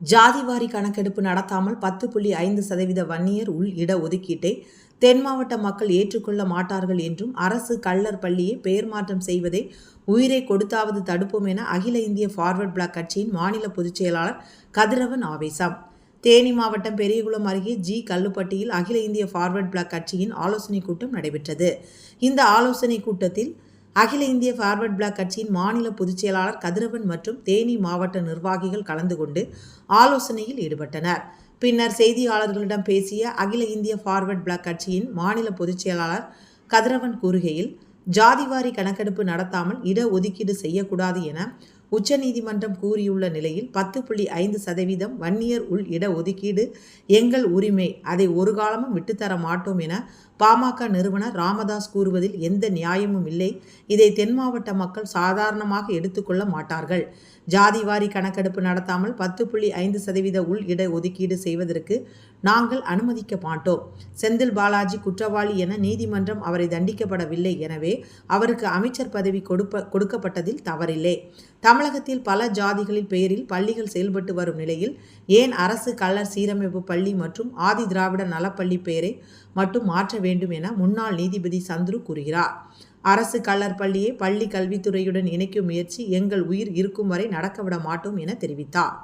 ஜாதிவாரி கணக்கெடுப்பு நடத்தாமல் பத்து புள்ளி ஐந்து சதவீத வன்னியர் உள் இட ஒதுக்கீட்டை தென் மாவட்ட மக்கள் ஏற்றுக்கொள்ள மாட்டார்கள் என்றும் அரசு கள்ளர் பள்ளியை பெயர் மாற்றம் செய்வதை உயிரை கொடுத்தாவது தடுப்போம் என அகில இந்திய ஃபார்வர்ட் பிளாக் கட்சியின் மாநில பொதுச் செயலாளர் கதிரவன் ஆவேசம். தேனி மாவட்டம் பெரியகுளம் அருகே ஜி கல்லுப்பட்டியில் அகில இந்திய ஃபார்வர்ட் பிளாக் கட்சியின் ஆலோசனைக் கூட்டம் நடைபெற்றது. இந்த ஆலோசனைக் கூட்டத்தில் அகில இந்திய ஃபார்வர்ட் பிளாக் கட்சியின் மாநில பொதுச் செயலாளர் கதிரவன் மற்றும் தேனி மாவட்ட நிர்வாகிகள் கலந்து கொண்டு ஆலோசனையில் ஈடுபட்டனர். பின்னர் செய்தியாளர்களிடம் பேசிய அகில இந்திய ஃபார்வர்ட் பிளாக் கட்சியின் மாநில பொதுச் செயலாளர் கதிரவன் கூறுகையில் ஜாதிவாரி கணக்கெடுப்பு நடத்தாமல் இட ஒதுக்கீடு செய்யக்கூடாது என உச்சநீதிமன்றம் கூறியுள்ள நிலையில் பத்து புள்ளி ஐந்து சதவீதம் வன்னியர் உள் இட ஒதுக்கீடு எங்கள் உரிமை. அதை ஒரு காலமும் விட்டுத்தர மாட்டோம் என பாமக நிறுவனர் ராமதாஸ் கூறுவதில் எந்த நியாயமும் இல்லை. இதை தென் மாவட்ட மக்கள் சாதாரணமாக எடுத்துக்கொள்ள மாட்டார்கள். ஜாதிவாரி கணக்கெடுப்பு நடத்தாமல் பத்து புள்ளி ஐந்து சதவீத உள் இட ஒதுக்கீடு செய்வதற்கு நாங்கள் அனுமதிக்க மாட்டோம். செந்தில் பாலாஜி குற்றவாளி என நீதிமன்றம் அவரை தண்டிக்கப்படவில்லை. எனவே அவருக்கு அமைச்சர் பதவி கொடுப்ப கொடுக்கப்பட்டதில் தவறில்லை. தமிழகத்தில் பல ஜாதிகளின் பெயரில் பள்ளிகள் செயல்பட்டு வரும் நிலையில் ஏன் அரசு கள்ளர் சீரமைப்பு பள்ளி மற்றும் ஆதி திராவிட நலப்பள்ளி பெயரை மட்டும் மாற்ற வேண்டும் என முன்னாள் நீதிபதி சந்துரு கூறுகிறார். அரசு கள்ளர் பள்ளியை பள்ளி கல்வித்துறையுடன் இணைக்கும் முயற்சி எங்கள் உயிர் இருக்கும் வரை நடக்கவிட மாட்டோம் என தெரிவித்தார்.